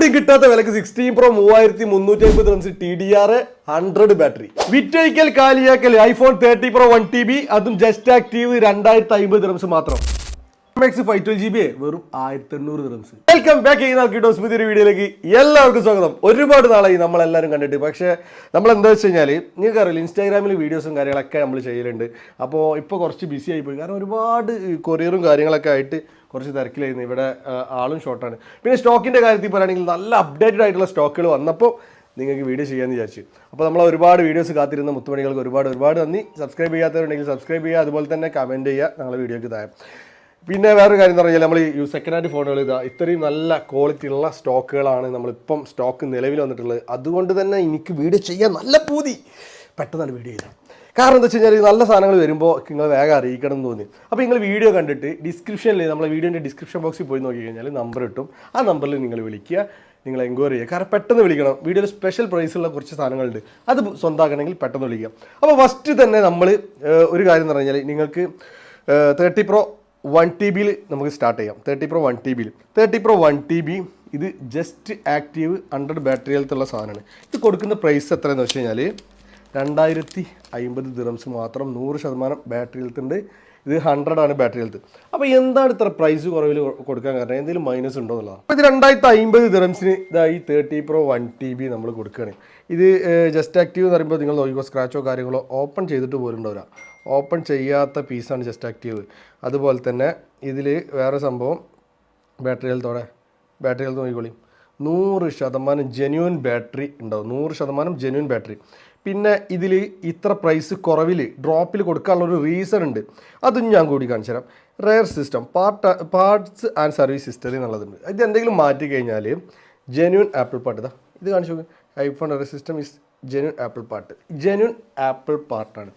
എവിടെ കിട്ടാത്ത വിലക്ക് സിക്സ്റ്റീൻ പ്രോ മൂവായിരത്തി മുന്നൂറ്റി അമ്പത് dirhams T D R hundred battery വിറ്റഴിക്കൽ കാലിയാക്കൽ iPhone thirty pro one T B അതും ജസ്റ്റ് ആക്റ്റീവ് രണ്ടായിരത്തി അമ്പത് റംസ് മാത്രം വെറും വെൽക്കം ബാക്ക് വീഡിയോയിലേക്ക് എല്ലാവർക്കും സ്വാഗതം. ഒരുപാട് നാളായി നമ്മളെല്ലാവരും കണ്ടിട്ട്. പക്ഷേ നമ്മൾ എന്താ വെച്ച് കഴിഞ്ഞാൽ നിങ്ങൾക്ക് അറിയില്ല ഇൻസ്റ്റാഗ്രാമിൽ വീഡിയോസും കാര്യങ്ങളൊക്കെ നമ്മൾ ചെയ്യലുണ്ട്. അപ്പോൾ ഇപ്പോൾ കുറച്ച് ബിസി ആയിപ്പോയി കാരണം ഒരുപാട് കൊറിയറും കാര്യങ്ങളൊക്കെ ആയിട്ട് കുറച്ച് തിരക്കിലായിരുന്നു. ഇവിടെ ആളും ഷോർട്ടാണ് പിന്നെ സ്റ്റോക്കിന്റെ കാര്യത്തിൽ പറയുകയാണെങ്കിൽ നല്ല അപ്ഡേറ്റഡ് ആയിട്ടുള്ള സ്റ്റോക്കുകൾ വന്നപ്പോൾ നിങ്ങൾക്ക് വീഡിയോ ചെയ്യാമെന്ന് വിചാരിച്ചു. അപ്പോൾ നമ്മൾ ഒരുപാട് വീഡിയോസ് കാത്തിരുന്ന മുത്തുമണികൾക്ക് ഒരുപാട് ഒരുപാട് നന്ദി. സബ്സ്ക്രൈബ് ചെയ്യാത്തവരുണ്ടെങ്കിൽ സബ്സ്ക്രൈബ് ചെയ്യുക അതുപോലെ തന്നെ കമന്റ് ചെയ്യുക ഞങ്ങളുടെ വീഡിയോക്ക് താഴെ. പിന്നെ വേറൊരു കാര്യം എന്ന് പറഞ്ഞാൽ നമ്മൾ ഈ സെക്കൻഡ് ഹാൻഡ് ഫോണുകൾ ഇതാ ഇത്രയും നല്ല ക്വാളിറ്റി ഉള്ള സ്റ്റോക്കുകളാണ് നമ്മളിപ്പം സ്റ്റോക്ക് നിലവിൽ വന്നിട്ടുള്ളത്. അതുകൊണ്ട് തന്നെ എനിക്ക് വീഡിയോ ചെയ്യാൻ നല്ല പൂതി. പെട്ടെന്നാണ് വീഡിയോ ചെയ്തത് കാരണം എന്താ വെച്ച് കഴിഞ്ഞാൽ നല്ല സാധനങ്ങൾ വരുമ്പോൾ നിങ്ങൾ വേഗം അറിയിക്കണം എന്ന് തോന്നി. അപ്പോൾ നിങ്ങൾ വീഡിയോ കണ്ടിട്ട് ഡിസ്ക്രിപ്ഷനിൽ നമ്മളെ വീഡിയോന്റെ ഡിസ്ക്രിപ്ഷൻ ബോക്സിൽ പോയി നോക്കി കഴിഞ്ഞാൽ നമ്പർ കിട്ടും. ആ നമ്പറിൽ നിങ്ങൾ വിളിക്കുക. നിങ്ങൾ എൻക്വയറി ചെയ്യുക. കാരണം പെട്ടെന്ന് വിളിക്കണം. വീഡിയോയിൽ സ്പെഷ്യൽ പ്രൈസുള്ള കുറച്ച് സാധനങ്ങളുണ്ട്. അത് സ്വന്തമാക്കണമെങ്കിൽ പെട്ടെന്ന് വിളിക്കാം അപ്പോൾ ഫസ്റ്റ് തന്നെ നമ്മൾ ഒരു കാര്യം എന്ന് പറഞ്ഞാൽ നിങ്ങൾക്ക് തേർട്ടി പ്രോ വൺ ടി ബിയിൽ നമുക്ക് സ്റ്റാർട്ട് ചെയ്യാം. തേർട്ടി പ്രോ വൺ ടി ബിയിൽ thirty pro one T B ഇത് ജസ്റ്റ് ആക്റ്റീവ് ഹൺഡ്രഡ് ബാറ്ററിയിലത്തുള്ള സാധനമാണ്. ഇത് കൊടുക്കുന്ന പ്രൈസ് എത്രയെന്ന് വെച്ച് കഴിഞ്ഞാൽ രണ്ടായിരത്തി അമ്പത് ദിറംസ് മാത്രം നൂറ് ശതമാനം ബാറ്ററി ഹെൽത്ത് ഉണ്ട്. ഇത് ഹൺഡ്രഡ് ആണ് ബാറ്ററി ഹെൽത്ത് അപ്പോൾ എന്താണ് ഇത്ര പ്രൈസ് കുറവിൽ കൊടുക്കാൻ കാരണം? എന്തെങ്കിലും മൈനസ് ഉണ്ടോ എന്നുള്ളതാണ്. അപ്പോൾ ഇത് രണ്ടായിരത്തി അമ്പത് ദിറംസിന് ഇതായി thirty pro one T B നമ്മൾ കൊടുക്കുകയാണ് ഇത് ജസ്റ്റ് ആക്റ്റീവ് എന്ന് പറയുമ്പോൾ നിങ്ങൾ നോക്കിക്കോ സ്ക്രാച്ചോ കാര്യങ്ങളോ ഓപ്പൺ ചെയ്തിട്ട് പോലും ഉണ്ടാവില്ല ഓപ്പൺ ചെയ്യാത്ത പീസാണ് ജസ്റ്റ് ആക്റ്റീവ് അതുപോലെ തന്നെ ഇതിൽ വേറെ സംഭവം ബാറ്ററി ഹെൽത്തോടെ ബാറ്ററി ഹെൽത്ത് നോക്കിക്കോളി. നൂറ് ശതമാനം ജെന്യൂൻ ബാറ്ററി ഉണ്ടാവും. നൂറ് ശതമാനം ജെന്യൂൻ ബാറ്ററി പിന്നെ ഇതിൽ ഇത്ര പ്രൈസ് കുറവിൽ ഡ്രോപ്പിൽ കൊടുക്കാനുള്ള ഒരു റീസൺ ഉണ്ട്. അതും ഞാൻ കൂടി കാണിച്ചു തരാം. Rare system part parts and service history എന്നുള്ളതുണ്ട്. ഇത് എന്തെങ്കിലും മാറ്റി കഴിഞ്ഞാൽ ജെന്യൂൻ ആപ്പിൾ പാട്ട് ഇതാ. ഇത് കാണിച്ചു നോക്ക്. IPhone rare system is genuine Apple part genuine Apple പാർട്ടാണ്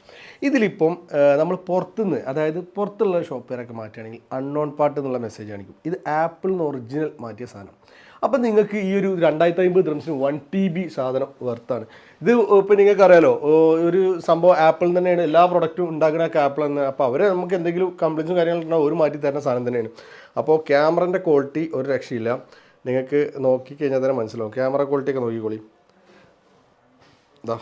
ഇതിലിപ്പം നമ്മൾ പുറത്തുനിന്ന് അതായത് പുറത്തുള്ള ഷോപ്പുകാരൊക്കെ മാറ്റുകയാണെങ്കിൽ അൺനോൺ പാർട്ട് എന്നുള്ള മെസ്സേജ് കാണിക്കും ഇത് ആപ്പിൾ നിന്ന് ഒറിജിനൽ മാറ്റിയ സാധനം. അപ്പം നിങ്ങൾക്ക് ഈ ഒരു രണ്ടായിരത്തി അമ്പത് ഡ്രംസിന് വൺ ടി ബി സാധനം വർത്താണ് ഇത് ഇപ്പം നിങ്ങൾക്ക് അറിയാലോ ഒരു സംഭവം ആപ്പിൾ തന്നെയാണ് എല്ലാ പ്രൊഡക്റ്റും ഉണ്ടാക്കുന്നതൊക്കെ ആപ്പിൾ തന്നെ. അപ്പോൾ അവർ നമുക്ക് എന്തെങ്കിലും കംപ്ലയിൻസും കാര്യങ്ങളുണ്ടാവും ഒരു മാറ്റി തരുന്ന സാധനം തന്നെയാണ്. അപ്പോൾ ക്യാമറന്റെ ക്വാളിറ്റി ഒരു രക്ഷയില്ല. നിങ്ങൾക്ക് നോക്കിക്കഴിഞ്ഞാൽ തന്നെ മനസ്സിലാവും. ക്യാമറ ക്വാളിറ്റി ഒക്കെ നോക്കിക്കോളി. ഇതാ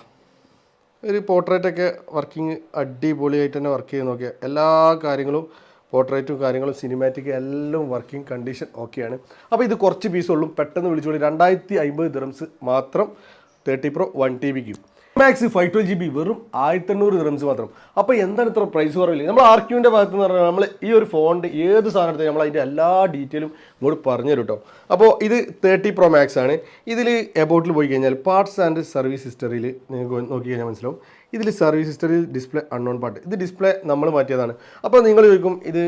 ഒരു പോർട്രേറ്റൊക്കെ വർക്കിംഗ് അടിപൊളിയായിട്ട് തന്നെ വർക്ക് ചെയ്ത് നോക്കിയാൽ എല്ലാ കാര്യങ്ങളും പോർട്രേറ്റും കാര്യങ്ങളും സിനിമാറ്റിക് എല്ലാം വർക്കിംഗ് കണ്ടീഷൻ ഓക്കെയാണ് അപ്പോൾ ഇത് കുറച്ച് പീസുള്ളൂ പെട്ടെന്ന് വിളിച്ചോളി. രണ്ടായിരത്തി അമ്പത് ദിറംസ് മാത്രം തേർട്ടി പ്രോ വൺ ടി ബിക്ക് max five twelve G B വെറും ആയിരത്തി എണ്ണൂറ് ദിറംസ് മാത്രം. അപ്പോൾ എന്താണ് ഇത്ര പ്രൈസ് കുറവില്ല നമ്മൾ ആർക്യൂവിന്റെ ഭാഗത്ത് നിന്ന് പറഞ്ഞാൽ നമ്മൾ ഈ ഒരു ഫോണിന്റെ ഏത് സാധനത്തെ നമ്മൾ അതിന്റെ എല്ലാ ഡീറ്റെയിലും ഇങ്ങോട്ട് പറഞ്ഞു തരും കേട്ടോ അപ്പോൾ ഇത് തേർട്ടി പ്രോ മാക്സ് ആണ്. ഇതിൽ എബൌട്ടിൽ പോയി കഴിഞ്ഞാൽ പാർട്സ് ആൻഡ് സർവീസ് ഹിസ്റ്ററിയിൽ നിങ്ങൾക്ക് നോക്കി കഴിഞ്ഞാൽ മനസ്സിലാവും. ഇതിൽ സർവീസ് ഹിസ്റ്ററിയിൽ ഡിസ്പ്ലേ അൺനോൺ പാർട്ട് ഇത് ഡിസ്പ്ലേ നമ്മൾ മാറ്റിയതാണ്. അപ്പോൾ നിങ്ങൾ ചോദിക്കും ഇത്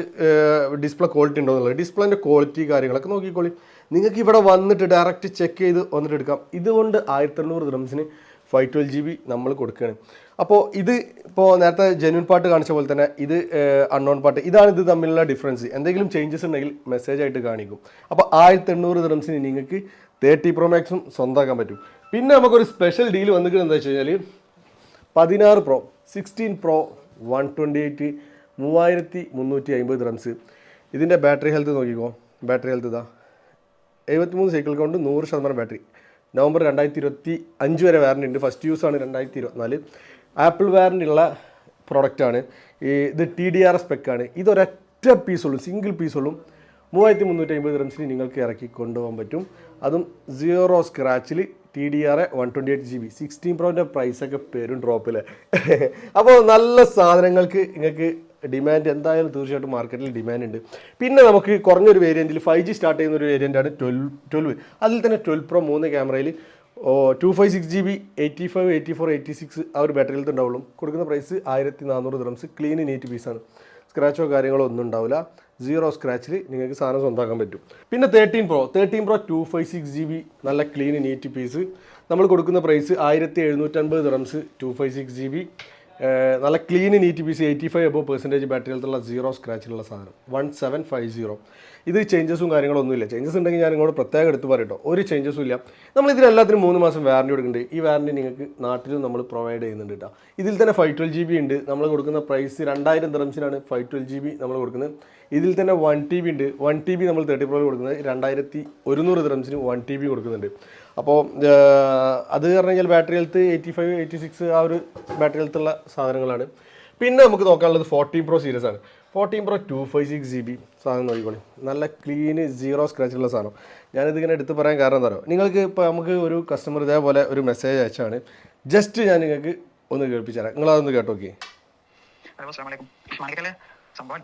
ഡിസ്പ്ലേ ക്വാളിറ്റി ഉണ്ടോ എന്നുള്ളത്. ഡിസ്പ്ലേന്റെ ക്വാളിറ്റി കാര്യങ്ങളൊക്കെ നോക്കിക്കോളി. നിങ്ങൾക്ക് ഇവിടെ വന്നിട്ട് ഡയറക്റ്റ് ചെക്ക് ചെയ്ത് വന്നിട്ട് എടുക്കാം. ഇതുകൊണ്ട് ആയിരത്തി എണ്ണൂറ് ദ്രംസിന് ഫൈവ് ട്വൽവ് ജി ബി നമ്മൾ കൊടുക്കുകയാണ്. അപ്പോൾ ഇത് ഇപ്പോൾ നേരത്തെ ജെന്യൂൻ പാട്ട് കാണിച്ച പോലെ തന്നെ ഇത് അൺനോൺ പാട്ട്. ഇതാണ് ഇത് തമ്മിലുള്ള ഡിഫറൻസ് എന്തെങ്കിലും ചേഞ്ചസ് ഉണ്ടെങ്കിൽ മെസ്സേജ് ആയിട്ട് കാണിക്കും. അപ്പോൾ ആയിരത്തി എണ്ണൂറ് ദിറംസിന് നിങ്ങൾക്ക് തേർട്ടി പ്രോ മാക്സും സ്വന്തമാക്കാൻ പറ്റും. പിന്നെ നമുക്കൊരു സ്പെഷ്യൽ ഡീൽ വന്നിട്ട് എന്താ വെച്ച് കഴിഞ്ഞാൽ പതിനാറ് pro sixteen pro one twenty eight മൂവായിരത്തി മുന്നൂറ്റി അമ്പത് റംസ് ഇതിന്റെ ബാറ്ററി ഹെൽത്ത് നോക്കിക്കോ. ബാറ്ററി ഹെൽത്ത് ഇതാ. എഴുപത്തി മൂന്ന് സൈക്കിൾ കൊണ്ട് നൂറ് ശതമാനം ബാറ്ററി നവംബർ രണ്ടായിരത്തി ഇരുപത്തി അഞ്ച് വരെ വാറണ്ടി ഉണ്ട്. ഫസ്റ്റ് യൂസ് ആണ് രണ്ടായിരത്തി ഇരുപത്തിനാല് ആപ്പിൾ വാറണ്ടി ഉള്ള പ്രൊഡക്റ്റാണ് ഈ ഇത് ടി ഡി ആർ എസ് പെക്കാണ് ഇതൊരൊറ്റ പീസുള്ളൂ സിംഗിൾ പീസുള്ളൂ മൂവായിരത്തി മുന്നൂറ്റി അമ്പത് റംസിന് നിങ്ങൾക്ക് ഇറക്കി കൊണ്ടുപോകാൻ പറ്റും. അതും zero സ്ക്രാച്ചിൽ T D R one twenty eight G B sixteen പ്രോന്റെ പ്രൈസൊക്കെ പേരും ഡ്രോപ്പിൽ അപ്പോൾ നല്ല സാധനങ്ങൾക്ക് നിങ്ങൾക്ക് ഡിമാൻഡ് എന്തായാലും തീർച്ചയായിട്ടും മാർക്കറ്റിൽ ഡിമാൻഡ് ഉണ്ട്. പിന്നെ നമുക്ക് കുറഞ്ഞൊരു വേരിയന്റിൽ ഫൈവ് ജി സ്റ്റാർട്ട് ചെയ്യുന്ന ഒരു വേരിയന്റാണ് ട്വൽവ് ട്വൽവ് അതിൽ തന്നെ ട്വൽവ് പ്രോ മൂന്ന് ക്യാമറയിൽ two five six G B eighty five eighty four eighty six ആ ഒരു ബാറ്ററിയിൽ ഉണ്ടാവുള്ളൂ കൊടുക്കുന്ന പ്രൈസ് ആയിരത്തി നാനൂറ് ദ്രംസ് ക്ലീൻ നീറ്റ് പീസാണ് സ്ക്രാച്ചോ കാര്യങ്ങളോ ഒന്നും ഉണ്ടാവില്ല. സീറോ സ്ക്രാച്ചിൽ നിങ്ങൾക്ക് സാധനം സ്വന്തമാക്കാൻ പറ്റും. പിന്നെ thirteen pro thirteen pro two five six G B നല്ല ക്ലീൻ നീറ്റ് പീസ് നമ്മൾ കൊടുക്കുന്ന പ്രൈസ് ആയിരത്തി എഴുന്നൂറ്റൻപത് dirhams two five six G B നല്ല clean neat C eighty five above percentage ബാറ്ററിയിലുള്ള zero സ്ക്രാച്ചിലുള്ള സാധനം. വൺ സെവൻ ഫൈവ് സീറോ ഇത് ചേഞ്ചസും കാര്യങ്ങളൊന്നുമില്ല. Changes ഉണ്ടെങ്കിൽ ഞാൻ ഇങ്ങോട്ട് പ്രത്യേകം എടുത്ത് പറയട്ടോ. ഒരു ചേഞ്ചസും ഇല്ല. നമ്മൾ ഇതിനെല്ലാത്തിനും മൂന്ന് മാസം വാറണ്ടി കൊടുക്കുന്നുണ്ട്. ഈ വാറണ്ടി നിങ്ങൾക്ക് നാട്ടിലും നമ്മൾ പ്രൊവൈഡ് ചെയ്യുന്നുണ്ട് കേട്ടോ ഇതിൽ തന്നെ ഫൈവ് ട്വൽവ് ജി ബി ഉണ്ട്. നമ്മൾ കൊടുക്കുന്ന പ്രൈസ് രണ്ടായിരം ദിറംസിനാണ് ഫൈവ് ട്വൽവ് ജി ബി നമ്മൾ കൊടുക്കുന്നത്. ഇതിൽ തന്നെ വൺ ടി ബി ഉണ്ട്. വൺ ടി ബി നമ്മൾ തേർട്ടി പ്രോയിൽ കൊടുക്കുന്നത് രണ്ടായിരത്തി ഒരുന്നൂറ് ദ്രംസിന് വൺ ടി ബി കൊടുക്കുന്നുണ്ട്. അപ്പോൾ അത് പറഞ്ഞു കഴിഞ്ഞാൽ battery health eighty five eighty six ആ ഒരു ബാറ്ററി ഹെൽത്തുള്ള സാധനങ്ങളാണ്. പിന്നെ നമുക്ക് നോക്കാനുള്ളത് ഫോർട്ടീൻ പ്രോ സീരീസ് ആണ്. Fourteen pro two five six G B സാധനം നോക്കിക്കോളി. നല്ല ക്ലീന് സീറോ സ്ക്രാച്ച് ഉള്ള സാധനം. ഞാനിത് ഇങ്ങനെ എടുത്ത് പറയാൻ കാരണം എന്താ പറയുക നിങ്ങൾക്ക് ഇപ്പോൾ നമുക്ക് ഒരു കസ്റ്റമർ ഇതേപോലെ ഒരു മെസ്സേജ് അയച്ചാണ് ജസ്റ്റ് ഞാൻ നിങ്ങൾക്ക് ഒന്ന് കേൾപ്പിച്ചു തരാം. നിങ്ങളതൊന്ന് കേട്ടോ അസ്സാം സംഭവം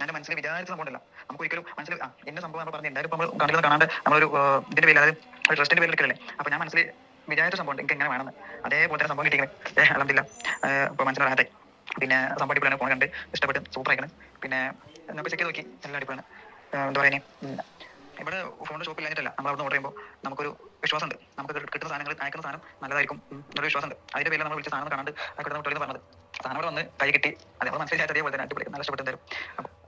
ഞാൻ മനസ്സിൽ വിചാരിച്ച സംഭവം ഉണ്ടല്ല നമുക്ക് ഒരിക്കലും മനസ്സിൽ എന്റെ സംഭവം നമ്മൾ പറഞ്ഞു എന്തായാലും നമ്മൾ കാണിക്കുന്നത് കാണാണ്ട് നമ്മളൊരു ഇതിന്റെ പേരിൽ അതായത് ഒരു ട്രസ്റ്റിന്റെ പേരിൽ എടുക്കലല്ലേ അപ്പൊ ഞാൻ മനസ്സിൽ വിചാരിച്ച സംഭവം എനിക്ക് എങ്ങനെ വേണമെന്ന്. അതേപോലെ തന്നെ സംഭവം കിട്ടിയിരിക്കുന്നത് അലഹമില്ല ഇപ്പോൾ മനസ്സിലാകാതെ പിന്നെ സംഭവം അടിപൊളിയാണ്. ഫോൺ കണ്ട് ഇഷ്ടപ്പെട്ട് സൂപ്പർ ആയിക്കണം പിന്നെ നമുക്ക് ചെക്ക് നോക്കി. എല്ലാം അടിപൊളിയാണ്. എന്താ പറയുക ഇവിടെ ഫോണിന്റെ ഷോപ്പിൽ കഴിഞ്ഞിട്ടല്ല നമ്മൾ അവിടെ ഓർഡർ ചെയ്യുമ്പോൾ നമുക്കൊരു വിശ്വാസമുണ്ട്. നമുക്ക് കിട്ടുന്ന- സാധനങ്ങൾ അയക്കുന്ന സാധനം നല്ലതായിരിക്കും. എന്നൊരു വിശ്വാസമുണ്ട്. അതിന്റെ പേരിൽ നമ്മൾ വിളിച്ച സാധനം കാണാണ്ട് ആയിക്കോട്ടെ നമ്മൾ പറഞ്ഞത്. സാധനം അവിടെ വന്ന് കൈ കിട്ടി. അതേപോലെ മനസ്സിലായിട്ട് അതേപോലെ തന്നെ അടിപൊളി. നല്ല ഇഷ്ടപ്പെട്ടു തരും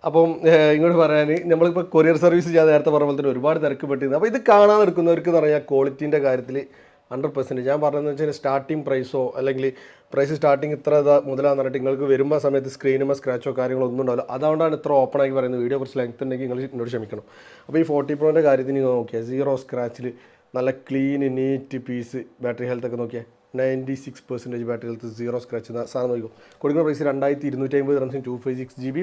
അപ്പം ഇങ്ങോട്ട് പറയാൻ നമ്മളിപ്പോൾ കൊറിയർ സർവീസ് ഞാൻ നേരത്തെ പറഞ്ഞ പോലെ തന്നെ ഒരുപാട് തിരക്ക് പെട്ടിരുന്നു. അപ്പോൾ ഇത് കാണാൻ എടുക്കുന്നവർക്ക് എന്ന് പറഞ്ഞാൽ ക്വാളിറ്റീന്റെ കാര്യത്തിൽ ഹൺഡ്രഡ് പെർസെന്റ് ഞാൻ പറഞ്ഞതെന്ന് വെച്ചാൽ സ്റ്റാർട്ടിങ് പ്രൈസോ അല്ലെങ്കിൽ പ്രൈസ് സ്റ്റാർട്ടിങ് ഇത്ര ഇതാ മുതലാന്ന് പറഞ്ഞിട്ട് നിങ്ങൾക്ക് വരുമ്പോൾ സമയത്ത് സ്ക്രീനും സ്ക്രാച്ചോ കാര്യങ്ങളോ ഒന്നും ഉണ്ടാവില്ല. അതുകൊണ്ടാണ് ഇത്ര ഓപ്പൺ ആക്കി പറയുന്നത്. വീഡിയോ കുറച്ച് ലെങ്ത് ഉണ്ടെങ്കിൽ നിങ്ങൾ എന്നോട് ക്ഷമിക്കണം. അപ്പോൾ ഈ ഫോർട്ടി പ്രോന്റെ കാര്യത്തിന് നോക്കിയാൽ സീറോ സ്ക്രാച്ചിൽ നല്ല ക്ലീൻ നീറ്റ് പീസ് ബാറ്ററി ഹെൽത്തൊക്കെ നോക്കിയാൽ ninety six percentage battery health zero scratch സാധനം നോക്കും കൊടുക്കുന്ന പ്രൈസ് രണ്ടായിരത്തി ഇരുന്നൂറ്റി അമ്പത് റംസിന് two five six G B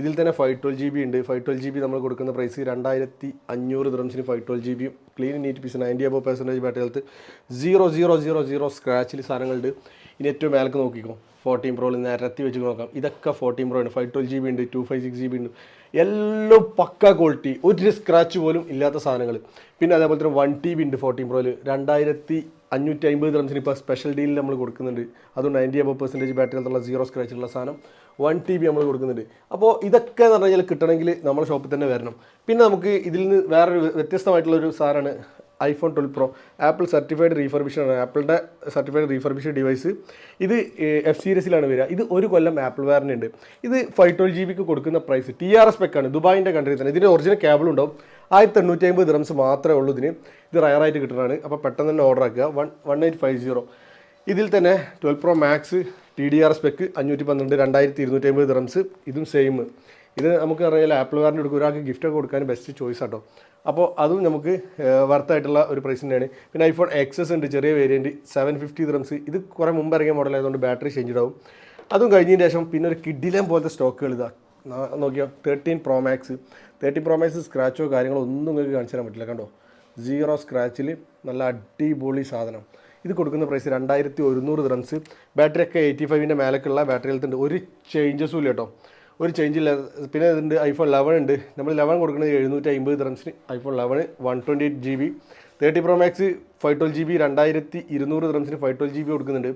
ഇതിൽ തന്നെ ഫൈവ് ട്വൽവ് ജി ബി ഉണ്ട്. ഫൈവ് ട്വൽവ് ജി ബി നമ്മൾ കൊടുക്കുന്ന പ്രൈസ് രണ്ടായിരത്തി അഞ്ഞൂറ് ദ്രംസിന് five twelve G B clean neat piece ninety above percentage battery health zero zero zero zero സ്ക്രാച്ചിൽ സാധനങ്ങളുണ്ട്. ഇനി ഏറ്റവും മേലേക്ക് നോക്കിക്കോ. ഫോർട്ടീൻ പ്രോയിൽ നിരത്തി വെച്ച് നോക്കാം. ഇതൊക്കെ ഫോർട്ടീൻ പ്രോ ഉണ്ട് ഫൈവ് ട്വൽവ് ജി ബി ഉണ്ട് two five six G B ഉണ്ട്. എല്ലാം പക്ക ക്വാളിറ്റി ഒരു സ്ക്രാച്ച് പോലും ഇല്ലാത്ത സാധനങ്ങൾ പിന്നെ അതേപോലെ തന്നെ വൺ ടി ബി ഉണ്ട് ഫോർട്ടീൻ പ്രോയിൽ രണ്ടായിരത്തി അഞ്ഞൂറ്റി അമ്പത് റംസിന് ഇപ്പോൾ സ്പെഷ്യൽ ഡീലിൽ നമ്മൾ കൊടുക്കുന്നുണ്ട്. അത് നയന്റി അബോ പെർസെന്റേജ് ബാറ്ററി എന്നുള്ള സീറോ സ്ക്രാച്ച് ഉള്ള സാധനം വൺ ടി ബി നമ്മൾ കൊടുക്കുന്നുണ്ട്. അപ്പോൾ ഇതൊക്കെ എന്ന് പറഞ്ഞു കഴിഞ്ഞാൽ കിട്ടണമെങ്കിൽ നമ്മുടെ ഷോപ്പിൽ തന്നെ വരണം. പിന്നെ നമുക്ക് ഇതിൽ നിന്ന് വേറൊരു വ്യത്യസ്തമായിട്ടുള്ള ഒരു സാധനമാണ് iPhone twelve pro Apple certified refurbished ആണ്. ആപ്പിളിന്റെ സർട്ടിഫൈഡ് റീഫർബിഷൻ ഡിവൈസ് ഇത് എഫ് സീരീസിലാണ് വരിക. ഇത് ഒരു കൊല്ലം ആപ്പിൾ വാറന്റി ഉണ്ട്. ഇത് ഫൈവ് ട്വൽവ് ജി ബിക്ക് കൊടുക്കുന്ന പ്രൈസ് ടി ആർ എസ് പെക്കാണ് ദുബായിന്റെ കൺട്രി തന്നെ. ഇതിന്റെ ഒറിജിനൽ കേബിൾ ഉണ്ടാവും. ആയിരത്തി എണ്ണൂറ്റി അമ്പത് ദിറംസ് മാത്രമേ ഉള്ളൂ ഇതിന്. ഇത് റയറായിട്ട് കിട്ടുന്നതാണ്. അപ്പോൾ പെട്ടെന്ന് തന്നെ ഓർഡർ ആക്കുക. One one eight five zero ഇതിൽ തന്നെ twelve pro max T D R spec അഞ്ഞൂറ്റി പന്ത്രണ്ട് രണ്ടായിരത്തി ഇരുന്നൂറ്റി അമ്പത് ദിറംസ് ഇതും സെയിം ഇത് നമുക്ക് അറിയാലോ ആപ്പിൾ വാറിന് എടുക്കും ഒരാൾക്ക് ഗിഫ്റ്റ് ഒക്കെ കൊടുക്കാൻ ബെസ്റ്റ് ചോയ്സ് ആട്ടോ. അപ്പോൾ അതും നമുക്ക് വർത്തായിട്ടുള്ള ഒരു പ്രൈസ് തന്നെയാണ്. പിന്നെ ഐഫോൺ എക്സസ് ഉണ്ട് ചെറിയ വേരിയന്റ് സെവൻ ഫിഫ്റ്റി ത്രംസ് ഇത് കുറേ മുമ്പ് ഇറങ്ങിയ മോഡൽ ആയതുകൊണ്ട് ബാറ്ററി ചേഞ്ച് ആവും അതും കഴിഞ്ഞതിന് ശേഷം പിന്നെ ഒരു കിഡിലം പോലത്തെ സ്റ്റോക്കുകൾ ഇതാ. നോക്കിയോ thirteen pro max thirteen pro max സ്ക്രാച്ചോ കാര്യങ്ങളോ ഒന്നും നിങ്ങൾക്ക് കാണിച്ചു തരാൻ പറ്റില്ല കണ്ടോ? സീറോ സ്ക്രാച്ചിൽ നല്ല അടിപൊളി സാധനം. ഇത് കൊടുക്കുന്ന പ്രൈസ് രണ്ടായിരത്തി ഒരുന്നൂറ് ത്രംസ് ബാറ്ററി ഒക്കെ എയ്റ്റി ഫൈവിന്റെ മേലേക്കുള്ള ബാറ്ററി ഹെൽത്ത് ഉണ്ട്. ഒരു ചേഞ്ചസും ഇല്ല കേട്ടോ. ഒരു ചേഞ്ച് ഇല്ല. പിന്നെ ഇതുണ്ട് ഐഫോൺ ലെവൻ ഉണ്ട്. നമ്മൾ ലെവൻ കൊടുക്കുന്നത് എഴുന്നൂറ്റി അമ്പത് ദ്രംസിന് iPhone ലെവന് one twenty eight G B thirty pro max five twelve G B രണ്ടായിരത്തി ഇരുന്നൂറ് ദ്രംസിന് ഫൈവ് ട്വൽവ് ജി ബി കൊടുക്കുന്നുണ്ട്.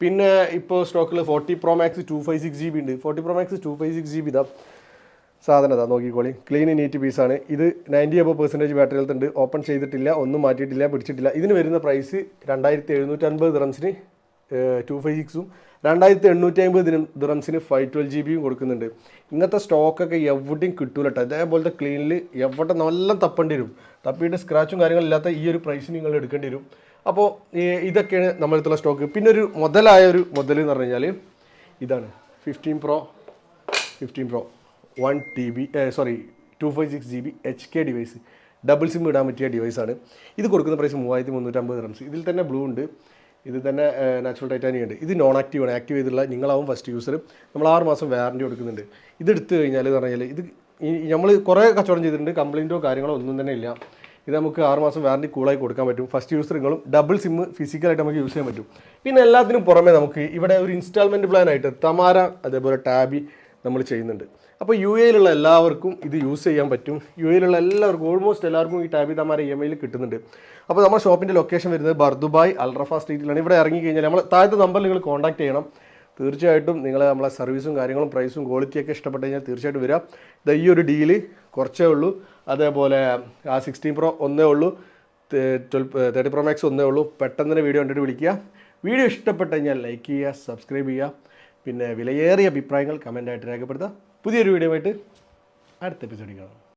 പിന്നെ ഇപ്പോൾ സ്റ്റോക്കിൽ forty pro max two five six G B ഉണ്ട്. Forty pro max two five six G B ഇതാ. സാധനം ഇതാ നോക്കിക്കോളി. ക്ലീൻ നീറ്റ് പീസാണ് ഇത് ninety above percentage battery health ഉണ്ട്. ഓപ്പൺ ചെയ്തിട്ടില്ല ഒന്നും മാറ്റിയിട്ടില്ല പിടിച്ചിട്ടില്ല. ഇതിന് വരുന്ന പ്രൈസ് രണ്ടായിരത്തി എഴുന്നൂറ്റി അൻപത് ദ്രംസിന് ടു ഫൈവ് സിക്സും രണ്ടായിരത്തി എണ്ണൂറ്റി അമ്പത് ദിറംസിന് ഫൈവ് ട്വൽവ് ജി ബിയും കൊടുക്കുന്നുണ്ട്. ഇങ്ങനത്തെ സ്റ്റോക്കൊക്കെ എവിടെയും കിട്ടൂല കേട്ടോ ഇതേപോലത്തെ ക്ലീനിൽ എവിടെ നല്ല തപ്പേണ്ടി വരും തപ്പിയിട്ട് സ്ക്രാച്ചും കാര്യങ്ങളില്ലാത്ത ഈ ഒരു പ്രൈസ് നിങ്ങൾ എടുക്കേണ്ടി വരും അപ്പോൾ ഇതൊക്കെയാണ് നമ്മളടുത്തുള്ള സ്റ്റോക്ക് പിന്നെ ഒരു മുതലായ ഒരു മുതൽ എന്ന് പറഞ്ഞു കഴിഞ്ഞാൽ ഇതാണ് fifteen pro fifteen pro one T B sorry two five six G B H K device double SIM ഇടാൻ പറ്റിയ ഡിവൈസാണ് ഇത് കൊടുക്കുന്ന പ്രൈസ് മൂവായിരത്തി മുന്നൂറ്റമ്പത് റംസ് ഇതിൽ തന്നെ ബ്ലൂ ഉണ്ട്. ഇത് തന്നെ നാച്ചുറൽ ടൈറ്റാനിയം ഉണ്ട്. ഇത് നോൺ ആക്റ്റീവ് ആണ്. ആക്റ്റീവ് ചെയ്തിട്ടുള്ള നിങ്ങളാവും ഫസ്റ്റ് യൂസർ നമ്മൾ ആറ് മാസം വാറന്റി കൊടുക്കുന്നുണ്ട്. ഇത് എടുത്തു കഴിഞ്ഞാൽ എന്ന് പറഞ്ഞാൽ ഇത് നമ്മൾ കുറേ കച്ചവടം ചെയ്തിട്ടുണ്ട്. കംപ്ലയിന്റോ കാര്യങ്ങളോ ഒന്നും തന്നെ ഇല്ല. ഇത് നമുക്ക് ആറ് മാസം വാറന്റി കൂളായി കൊടുക്കാൻ പറ്റും. ഫസ്റ്റ് യൂസറുകളും ഡബിൾ സിമ്മ് ഫിസിക്കലായിട്ട് നമുക്ക് യൂസ് ചെയ്യാൻ പറ്റും. പിന്നെ എല്ലാത്തിനും പുറമേ നമുക്ക് ഇവിടെ ഒരു ഇൻസ്റ്റാൾമെന്റ് പ്ലാനായിട്ട് തമാര അതേപോലെ ടാബി നമ്മൾ ചെയ്യുന്നുണ്ട്. അപ്പോൾ യു എയിലുള്ള എല്ലാവർക്കും ഇത് യൂസ് ചെയ്യാൻ പറ്റും. യു എയിലുള്ള എല്ലാവർക്കും ഓൾമോസ്റ്റ് എല്ലാവർക്കും ഈ ടാബി തമാര ഇ എം ഐയിൽ കിട്ടുന്നുണ്ട്. അപ്പോൾ നമ്മുടെ ഷോപ്പിന്റെ ലൊക്കേഷൻ വരുന്നത് ബർദുബായ് അൽറഫ സ്ട്രീറ്റിലാണ്. ഇവിടെ ഇറങ്ങി കഴിഞ്ഞാൽ നമ്മൾ താഴത്തെ നമ്പറിൽ നിങ്ങൾ കോൺടാക്ട് ചെയ്യണം. തീർച്ചയായിട്ടും നിങ്ങൾ നമ്മളെ സർവീസും കാര്യങ്ങളും പ്രൈസും ക്വാളിറ്റിയൊക്കെ ഇഷ്ടപ്പെട്ട് കഴിഞ്ഞാൽ തീർച്ചയായിട്ടും വരാം. ഇത് ഈ ഒരു ഡീൽ കുറച്ചേ ഉള്ളൂ. അതേപോലെ ആ സിക്സ്റ്റീൻ പ്രോ ഒന്നേ ഉള്ളൂ. ട്വൽവ് തേർട്ടി പ്രോ മാക്സ് ഒന്നേ ഉള്ളൂ. പെട്ടെന്ന് തന്നെ വീഡിയോ കണ്ടിട്ട് വിളിക്കുക. വീഡിയോ ഇഷ്ടപ്പെട്ട് കഴിഞ്ഞാൽ ലൈക്ക് ചെയ്യുക സബ്സ്ക്രൈബ് ചെയ്യുക. പിന്നെ വിലയേറിയ അഭിപ്രായങ്ങൾ കമന്റായിട്ട് രേഖപ്പെടുത്തുക. പുതിയൊരു വീഡിയോ ആയിട്ട് അടുത്ത എപ്പിസോഡിൽ കാണാം.